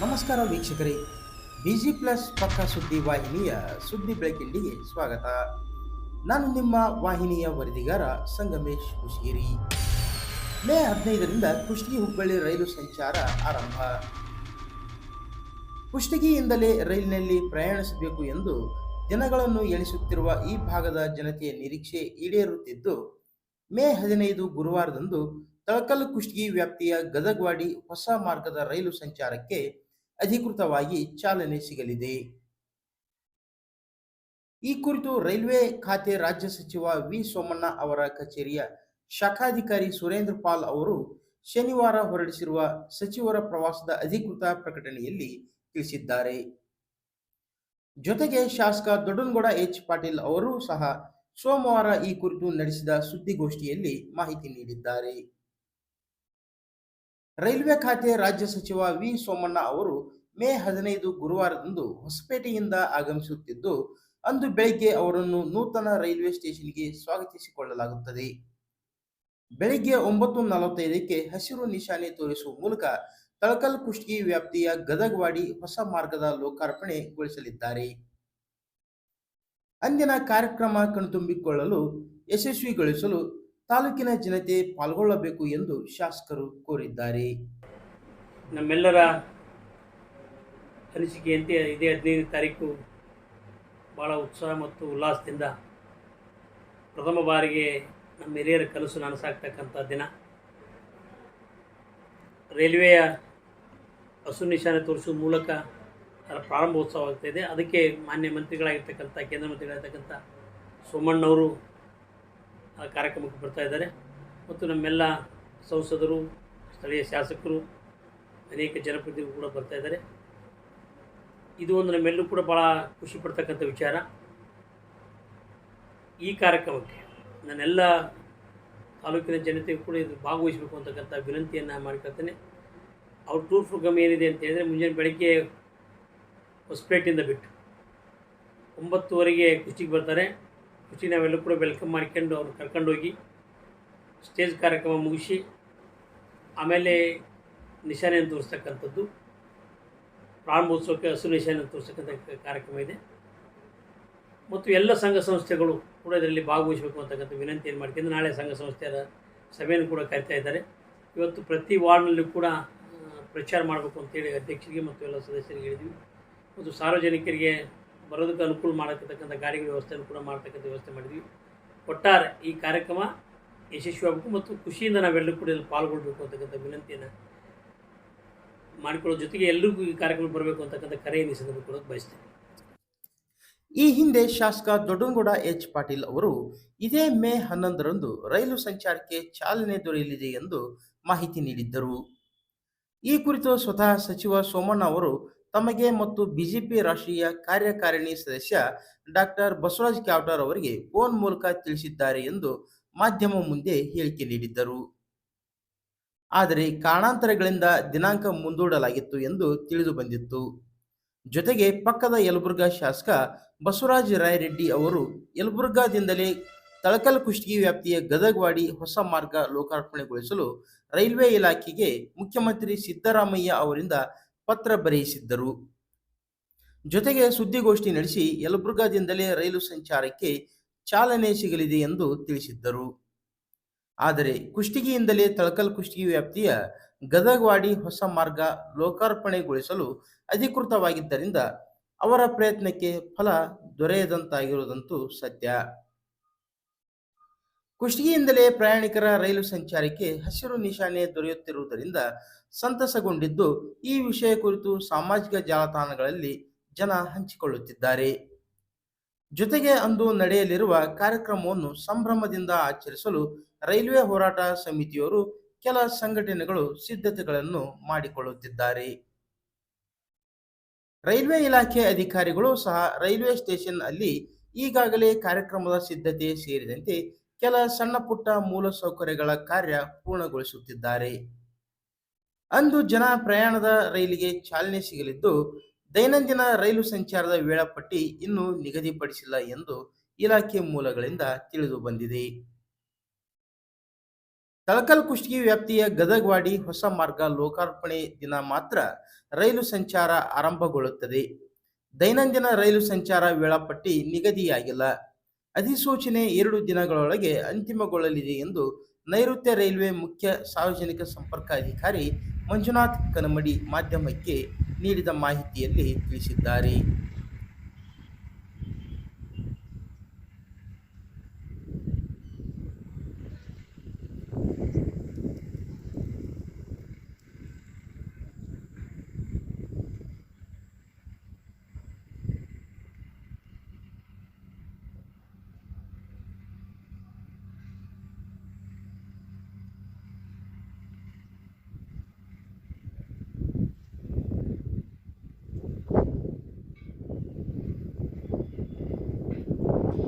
ನಮಸ್ಕಾರ ವೀಕ್ಷಕರೇ. Busy plus ಪಕ್ಕ ಸುದ್ದಿ ವಾಹಿನಿಯ ಸುದ್ದಿ ಬೆಳಕಿಲ್ಲಿಗೆ ಸ್ವಾಗತ. ನಾನು ನಿಮ್ಮ ವಾಹಿನಿಯ ವರದಿಗಾರ ಸಂಗಮೇಶ್ ಕುಶೇರಿ ಮೇ ಹದಿನೈದರಿಂದ ಕುಷ್ಟಗಿ ಹುಬ್ಬಳ್ಳಿ ರೈಲು ಸಂಚಾರ ಆರಂಭ. ಕುಷ್ಟಗಿಯಿಂದಲೇ ರೈಲಿನಲ್ಲಿ ಪ್ರಯಾಣಿಸಬೇಕು ಎಂದು ದಿನಗಳನ್ನು ಎಣಿಸುತ್ತಿರುವ ಈ ಭಾಗದ ಜನತೆಯ ನಿರೀಕ್ಷೆ ಈಡೇರುತ್ತಿದ್ದು, ಮೇ ಹದಿನೈದು ಗುರುವಾರದಂದು ತಳಕಲ್ ಕುಷ್ಟಗಿ ವ್ಯಾಪ್ತಿಯ ಗದಗವಾಡಿ ಹೊಸ ಮಾರ್ಗದ ರೈಲು ಸಂಚಾರಕ್ಕೆ ಅಧಿಕೃತವಾಗಿ ಚಾಲನೆ ಸಿಗಲಿದೆ. ಈ ಕುರಿತು ರೈಲ್ವೆ ಖಾತೆ ರಾಜ್ಯ ಸಚಿವ ವಿ ಸೋಮಣ್ಣ ಅವರ ಕಚೇರಿಯ ಶಾಖಾಧಿಕಾರಿ ಸುರೇಂದ್ರ ಪಾಲ್ ಅವರು ಶನಿವಾರ ಹೊರಡಿಸಿರುವ ಸಚಿವರ ಪ್ರವಾಸದ ಅಧಿಕೃತ ಪ್ರಕಟಣೆಯಲ್ಲಿ ತಿಳಿಸಿದ್ದಾರೆ. ಜೊತೆಗೆ ಶಾಸಕ ದೊಡ್ಡನಗೌಡ ಎಚ್ ಪಾಟೀಲ್ ಅವರು ಸಹ ಸೋಮವಾರ ಈ ಕುರಿತು ನಡೆಸಿದ ಸುದ್ದಿಗೋಷ್ಠಿಯಲ್ಲಿ ಮಾಹಿತಿ ನೀಡಿದ್ದಾರೆ. ರೈಲ್ವೆ ಖಾತೆ ರಾಜ್ಯ ಸಚಿವ ವಿ ಸೋಮಣ್ಣ ಅವರು ಮೇ ಹದಿನೈದು ಗುರುವಾರದಂದು ಹೊಸಪೇಟೆಯಿಂದ ಆಗಮಿಸುತ್ತಿದ್ದು, ಅಂದು ಬೆಳಿಗ್ಗೆ ಅವರನ್ನು ನೂತನ ರೈಲ್ವೆ ಸ್ಟೇಷನ್ಗೆ ಸ್ವಾಗತಿಸಿಕೊಳ್ಳಲಾಗುತ್ತದೆ. ಬೆಳಿಗ್ಗೆ ಒಂಬತ್ತು ನಲವತ್ತೈದಕ್ಕೆ ಹಸಿರು ನಿಶಾನೆ ತೋರಿಸುವ ಮೂಲಕ ತಳಕಲ್ ಕುಷ್ಟಗಿ ವ್ಯಾಪ್ತಿಯ ಗದಗವಾಡಿ ಹೊಸ ಮಾರ್ಗದ ಲೋಕಾರ್ಪಣೆಗೊಳಿಸಲಿದ್ದಾರೆ. ಅಂದಿನ ಕಾರ್ಯಕ್ರಮ ಕಣ್ತುಂಬಿಕೊಳ್ಳಲು ಯಶಸ್ವಿಗೊಳಿಸಲು ತಾಲೂಕಿನ ಜನತೆ ಪಾಲ್ಗೊಳ್ಳಬೇಕು ಎಂದು ಶಾಸಕರು ಕೋರಿದ್ದಾರೆ. ನಮ್ಮೆಲ್ಲರ ಅನಿಸಿಕೆಯಂತೆ ಇದೇ ಹದಿನೈದು ತಾರೀಕು ಭಾಳ ಉತ್ಸಾಹ ಮತ್ತು ಉಲ್ಲಾಸದಿಂದ ಪ್ರಥಮ ಬಾರಿಗೆ ನಮ್ಮ ಹಿರಿಯರ ಕನಸು ನನಸಾಗ್ತಕ್ಕಂಥ ದಿನ. ರೈಲ್ವೆಯ ಹಸು ನಿಶಾನೆ ತೋರಿಸುವ ಮೂಲಕ ಅದರ ಪ್ರಾರಂಭೋತ್ಸವ ಆಗ್ತಾಯಿದೆ ಅದಕ್ಕೆ ಮಾನ್ಯ ಮಂತ್ರಿಗಳಾಗಿರ್ತಕ್ಕಂಥ, ಕೇಂದ್ರ ಮಂತ್ರಿಗಳಾಗಿರ್ತಕ್ಕಂಥ ಸೋಮಣ್ಣವರು ಆ ಕಾರ್ಯಕ್ರಮಕ್ಕೆ ಬರ್ತಾ ಇದ್ದಾರೆ. ಮತ್ತು ನಮ್ಮೆಲ್ಲ ಸಂಸದರು, ಸ್ಥಳೀಯ ಶಾಸಕರು, ಅನೇಕ ಜನಪ್ರತಿನಿಧಿಗಳು ಕೂಡ ಬರ್ತಾ ಇದ್ದಾರೆ. ಇದು ಒಂದು ನಮ್ಮೆಲ್ಲರೂ ಕೂಡ ಭಾಳ ಖುಷಿ ಪಡ್ತಕ್ಕಂಥ ವಿಚಾರ. ಈ ಕಾರ್ಯಕ್ರಮಕ್ಕೆ ನನ್ನೆಲ್ಲ ತಾಲೂಕಿನ ಜನತೆಗೂ ಕೂಡ ಇದು ಭಾಗವಹಿಸಬೇಕು ಅಂತಕ್ಕಂಥ ವಿನಂತಿಯನ್ನು ಮಾಡ್ಕೊಳ್ತೇನೆ ಅವ್ರ ಟೂರ್ ಪ್ರೋಗ್ರಾಮ್ ಏನಿದೆ ಅಂತ ಹೇಳಿದ್ರೆ ಮುಂಜಾನೆ ಬೆಳಗ್ಗೆ ಹೊಸಪೇಟೆಯಿಂದ ಬಿಟ್ಟು ಒಂಬತ್ತುವರೆಗೆ ಕುಸ್ತಿಗೆ ಬರ್ತಾರೆ. ಕುಸ್ತಿ ನಾವೆಲ್ಲರೂ ಕೂಡ ವೆಲ್ಕಮ್ ಮಾಡ್ಕೊಂಡು ಅವ್ರು ಕರ್ಕೊಂಡೋಗಿ ಸ್ಟೇಜ್ ಕಾರ್ಯಕ್ರಮ ಮುಗಿಸಿ ಆಮೇಲೆ ನಿಶಾನೆಯನ್ನು ತೋರಿಸ್ತಕ್ಕಂಥದ್ದು. ಪ್ರಾರಂಭೋತ್ಸವಕ್ಕೆ ಹಸು ನಿಶಾನೆಯನ್ನು ತೋರಿಸ್ತಕ್ಕಂಥ ಕಾರ್ಯಕ್ರಮ ಇದೆ. ಮತ್ತು ಎಲ್ಲ ಸಂಘ ಸಂಸ್ಥೆಗಳು ಕೂಡ ಇದರಲ್ಲಿ ಭಾಗವಹಿಸಬೇಕು ಅಂತಕ್ಕಂಥ ಏನು ಮಾಡ್ಕೊಂಡು ನಾಳೆ ಸಂಘ ಸಂಸ್ಥೆಯ ಸಭೆಯನ್ನು ಕೂಡ ಕರಿತಾ ಇದ್ದಾರೆ. ಇವತ್ತು ಪ್ರತಿ ವಾರ್ಡ್ನಲ್ಲೂ ಕೂಡ ಪ್ರಚಾರ ಮಾಡಬೇಕು ಅಂತೇಳಿ ಅಧ್ಯಕ್ಷರಿಗೆ ಮತ್ತು ಎಲ್ಲ ಸದಸ್ಯರಿಗೆ ಹೇಳಿದ್ವಿ. ಮತ್ತು ಸಾರ್ವಜನಿಕರಿಗೆ ಬರೋದಕ್ಕೆ ಅನುಕೂಲ ಮಾಡತಕ್ಕಂಥ ಗಾಡಿಗಳ ವ್ಯವಸ್ಥೆಯನ್ನು ಕೂಡ ಮಾಡ್ತಕ್ಕಂಥ ವ್ಯವಸ್ಥೆ ಮಾಡಿದ್ವಿ. ಒಟ್ಟಾರೆ ಈ ಕಾರ್ಯಕ್ರಮ ಯಶಸ್ವಿಯಾಗಬೇಕು ಮತ್ತು ಖುಷಿಯಿಂದ ನಾವೆಲ್ಲರೂ ಕೂಡ ಇಲ್ಲಿ ಪಾಲ್ಗೊಳ್ಬೇಕು ಅಂತಕ್ಕಂಥ ವಿನಂತಿಯನ್ನು ಮಾಡಿಕೊಳ್ಳೋ ಜೊತೆಗೆ ಎಲ್ಲರಿಗೂ ಈ ಕಾರ್ಯಕ್ರಮ ಬರಬೇಕು ಅಂತಕ್ಕಂಥ ಕರೆಯನ್ನು ಕೊಡೋಕೆ ಬಯಸ್ತೇನೆ. ಈ ಹಿಂದೆ ಶಾಸಕ ದೊಡ್ಡಂಗೌಡ ಎಚ್ ಪಾಟೀಲ್ ಅವರು ಇದೇ ಮೇ ಹನ್ನೊಂದರಂದು ರೈಲು ಸಂಚಾರಕ್ಕೆ ಚಾಲನೆ ದೊರೆಯಲಿದೆ ಎಂದು ಮಾಹಿತಿ ನೀಡಿದ್ದರು. ಈ ಕುರಿತು ಸ್ವತಃ ಸಚಿವ ಸೋಮಣ್ಣ ಅವರು ತಮಗೆ ಮತ್ತು ಬಿಜೆಪಿ ರಾಷ್ಟ್ರೀಯ ಕಾರ್ಯಕಾರಿಣಿ ಸದಸ್ಯ ಡಾಕ್ಟರ್ ಬಸವರಾಜ್ ಕ್ಯಾವಟರ್ ಅವರಿಗೆ ಫೋನ್ ಮೂಲಕ ತಿಳಿಸಿದ್ದಾರೆ ಎಂದು ಮಾಧ್ಯಮ ಮುಂದೆ ಹೇಳಿಕೆ ನೀಡಿದ್ದರು. ಆದರೆ ಕಾರಣಾಂತರಗಳಿಂದ ದಿನಾಂಕ ಮುಂದೂಡಲಾಗಿತ್ತು ಎಂದು ತಿಳಿದು ಬಂದಿತ್ತು. ಜೊತೆಗೆ ಪಕ್ಕದ ಯಲಬುರ್ಗಾ ಶಾಸಕ ಬಸವರಾಜ ರಾಯರೆಡ್ಡಿ ಅವರು ಯಲಬುರ್ಗಾದಿಂದಲೇ ತಳಕಲ್ ಕುಷ್ಟಗಿ ವ್ಯಾಪ್ತಿಯ ಗದಗವಾಡಿ ಹೊಸ ಮಾರ್ಗ ಲೋಕಾರ್ಪಣೆಗೊಳಿಸಲು ರೈಲ್ವೆ ಇಲಾಖೆಗೆ ಮುಖ್ಯಮಂತ್ರಿ ಸಿದ್ದರಾಮಯ್ಯ ಅವರಿಂದ ಪತ್ರ ಬರೆಯಿಸಿದ್ದರು. ಜೊತೆಗೆ ಸುದ್ದಿಗೋಷ್ಠಿ ನಡೆಸಿ ಯಲಬುರ್ಗಾದಿಂದಲೇ ರೈಲು ಸಂಚಾರಕ್ಕೆ ಚಾಲನೆ ಸಿಗಲಿದೆ ಎಂದು ತಿಳಿಸಿದ್ದರು. ಆದರೆ ಕುಷ್ಟಗಿಯಿಂದಲೇ ತಳಕಲ್ ಕುಷ್ಟಗಿ ವ್ಯಾಪ್ತಿಯ ಗದಗವಾಡಿ ಹೊಸ ಮಾರ್ಗ ಲೋಕಾರ್ಪಣೆಗೊಳಿಸಲು ಅಧಿಕೃತವಾಗಿದ್ದರಿಂದ ಅವರ ಪ್ರಯತ್ನಕ್ಕೆ ಫಲ ದೊರೆಯದಂತಾಗಿರುವುದಂತೂ ಸತ್ಯ. ಕುಷ್ಟಗಿಯಿಂದಲೇ ಪ್ರಯಾಣಿಕರ ರೈಲು ಸಂಚಾರಕ್ಕೆ ಹಸಿರು ನಿಶಾನೆ ದೊರೆಯುತ್ತಿರುವುದರಿಂದ ಸಂತಸಗೊಂಡಿದ್ದು ಈ ವಿಷಯ ಕುರಿತು ಸಾಮಾಜಿಕ ಜಾಲತಾಣಗಳಲ್ಲಿ ಜನ ಹಂಚಿಕೊಳ್ಳುತ್ತಿದ್ದಾರೆ. ಜೊತೆಗೆ ಅಂದು ನಡೆಯಲಿರುವ ಕಾರ್ಯಕ್ರಮವನ್ನು ಸಂಭ್ರಮದಿಂದ ಆಚರಿಸಲು ರೈಲ್ವೆ ಹೋರಾಟ ಸಮಿತಿಯವರು ಕೆಲ ಸಂಘಟನೆಗಳು ಸಿದ್ಧತೆಗಳನ್ನು ಮಾಡಿಕೊಳ್ಳುತ್ತಿದ್ದಾರೆ. ರೈಲ್ವೆ ಇಲಾಖೆ ಅಧಿಕಾರಿಗಳು ಸಹ ರೈಲ್ವೆ ಸ್ಟೇಷನ್ ಅಲ್ಲಿ ಈಗಾಗಲೇ ಕಾರ್ಯಕ್ರಮದ ಸಿದ್ಧತೆ ಸೇರಿದಂತೆ ಕೆಲ ಸಣ್ಣ ಪುಟ್ಟ ಮೂಲಸೌಕರ್ಯಗಳ ಕಾರ್ಯ ಪೂರ್ಣಗೊಳಿಸುತ್ತಿದ್ದಾರೆ. ಅಂದು ಜನ ಪ್ರಯಾಣದ ರೈಲಿಗೆ ಚಾಲನೆ ಸಿಗಲಿದ್ದು, ದೈನಂದಿನ ರೈಲು ಸಂಚಾರದ ವೇಳಾಪಟ್ಟಿ ಇನ್ನೂ ನಿಗದಿಪಡಿಸಿಲ್ಲ ಎಂದು ಇಲಾಖೆ ಮೂಲಗಳಿಂದ ತಿಳಿದು ಬಂದಿದೆ. ತಳಕಲ್ ಕುಷ್ಟಗಿ ವ್ಯಾಪ್ತಿಯ ಗದಗವಾಡಿ ಹೊಸ ಮಾರ್ಗ ಲೋಕಾರ್ಪಣೆ ದಿನ ಮಾತ್ರ ರೈಲು ಸಂಚಾರ ಆರಂಭಗೊಳ್ಳುತ್ತದೆ. ದೈನಂದಿನ ರೈಲು ಸಂಚಾರ ವೇಳಾಪಟ್ಟಿ ನಿಗದಿಯಾಗಿಲ್ಲ. ಅಧಿಸೂಚನೆ ಎರಡು ದಿನಗಳೊಳಗೆ ಅಂತಿಮಗೊಳ್ಳಲಿದೆ ಎಂದು ನೈಋತ್ಯ ರೈಲ್ವೆ ಮುಖ್ಯ ಸಾರ್ವಜನಿಕ ಸಂಪರ್ಕ ಅಧಿಕಾರಿ ಮಂಜುನಾಥ್ ಕನಮಡಿ ಮಾಧ್ಯಮಕ್ಕೆ ನೀಡಿದ ಮಾಹಿತಿಯಲ್ಲಿ ತಿಳಿಸಿದ್ದಾರೆ.